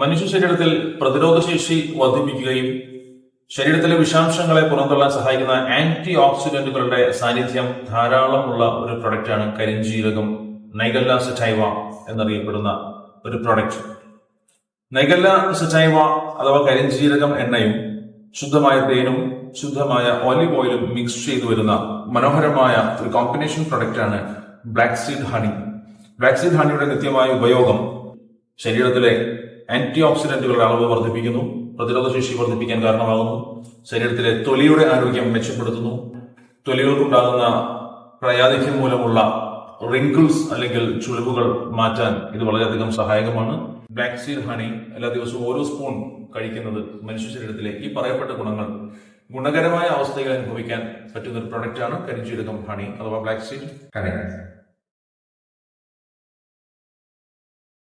മനുഷ്യ ശരീരത്തിൽ പ്രതിരോധശേഷി വർദ്ധിപ്പിക്കുകയും ശരീരത്തിലെ വിഷാംശങ്ങളെ പുറന്തള്ളാൻ സഹായിക്കുന്ന ആന്റി ഓക്സിഡന്റുകളുടെ സാന്നിധ്യം ധാരാളമുള്ള ഒരു പ്രൊഡക്റ്റാണ് കരിഞ്ജീരകം നൈഗല്ല സറ്റൈവ എന്നറിയപ്പെടുന്ന ഒരു പ്രൊഡക്റ്റ്. നൈഗല്ല സറ്റൈവ അഥവാ കരിഞ്ജീരകം എണ്ണയും ശുദ്ധമായ തേനും ശുദ്ധമായ ഓലിവ് ഓയിലും മിക്സ് ചെയ്തു വരുന്ന മനോഹരമായ ഒരു കോമ്പിനേഷൻ പ്രൊഡക്റ്റാണ് black seed honey. Black seed ഹണിയുടെ നിത്യമായ ഉപയോഗം ശരീരത്തിലെ ആന്റി ഓക്സിഡന്റുകളുടെ അളവ് വർദ്ധിപ്പിക്കുന്നു. പ്രതിരോധശേഷി വർദ്ധിപ്പിക്കാൻ കാരണമാകുന്നു. ശരീരത്തിലെ തൊലിയുടെ ആരോഗ്യം മെച്ചപ്പെടുത്തുന്നു. തൊലികൾക്കുണ്ടാകുന്ന പ്രയാധിക്യം മൂലമുള്ള റിങ്കിൾസ് അല്ലെങ്കിൽ ചുളിവുകൾ മാറ്റാൻ ഇത് വളരെയധികം സഹായകമാണ്. ബ്ലാക്ക് ഹണി എല്ലാ ദിവസവും ഓരോ സ്പൂൺ കഴിക്കുന്നത് മനുഷ്യ ശരീരത്തിലെ ഈ പറയപ്പെട്ട ഗുണങ്ങൾ ഗുണകരമായ അവസ്ഥകൾ അനുഭവിക്കാൻ പറ്റുന്ന ഒരു പ്രൊഡക്റ്റാണ് കരിഞ്ചീരകം ഹണി അഥവാ ബ്ലാക്ക് ഹണി